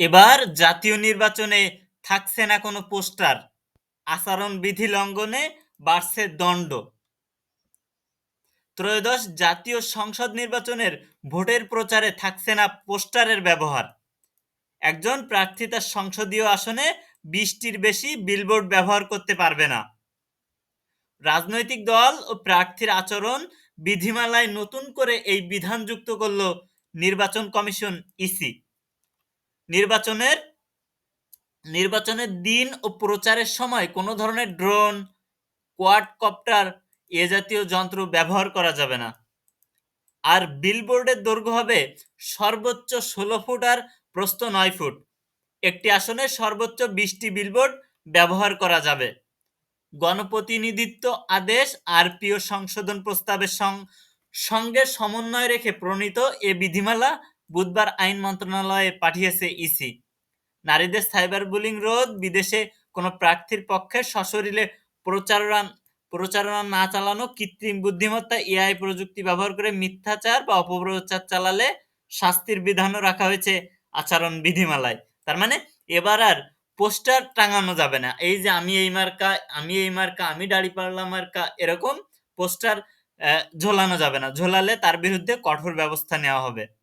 এবার জাতীয় নির্বাচনে থাকছে না কোনো পোস্টার, আচরণবিধি লঙ্ঘনে বাড়ছে দণ্ড। ত্রয়োদশ জাতীয় সংসদ নির্বাচনের ভোটের প্রচারে থাকছে না পোস্টারের ব্যবহার। একজন প্রার্থী তার সংসদীয় আসনে বিশটির বেশি বিলবোর্ড ব্যবহার করতে পারবে না। রাজনৈতিক দল ও প্রার্থীর আচরণ বিধিমালায় নতুন করে এই বিধান যুক্ত করল নির্বাচন কমিশন ইসি। নির্বাচনের নির্বাচনের দিন ও প্রচারের সময় কোনো ধরনের ড্রোন কোয়াডকপ্টার এ জাতীয় যন্ত্র ব্যবহার করা যাবে না। আর বিলবোর্ডের দৈর্ঘ্য হবে সর্বোচ্চ ষোলো ফুট আর প্রস্থ নয় ফুট। একটি আসনে সর্বোচ্চ বিশটি বিলবোর্ড ব্যবহার করা যাবে। গণপ্রতিনিধিত্ব আদেশ আরপিও সংশোধন প্রস্তাবের সঙ্গে সমন্বয় রেখে প্রণীত এ বিধিমালা বুধবার আইন মন্ত্রণালয়ে পাঠিয়েছে ইসি। নারীদের সাইবার বুলিং রোধ, বিদেশে কোনো প্রার্থীর পক্ষে সশরীরে প্রচারণা প্রচারণা না চালানো, কৃত্রিম বুদ্ধিমত্তা, এআই প্রযুক্তি ব্যবহার করে মিথ্যাচার বা অপপ্রচার চালালে শাস্তির বিধানও রাখা হয়েছে আচরণ বিধিমালায়। তার মানে এবার আর পোস্টার টাঙানো যাবে না। এই যে আমি এই মার্কা, আমি এই মার্কা, আমি দাড়ি পাল্লা মার্কা, এরকম পোস্টার ঝোলানো যাবে না। ঝোলালে তার বিরুদ্ধে কঠোর ব্যবস্থা নেওয়া হবে।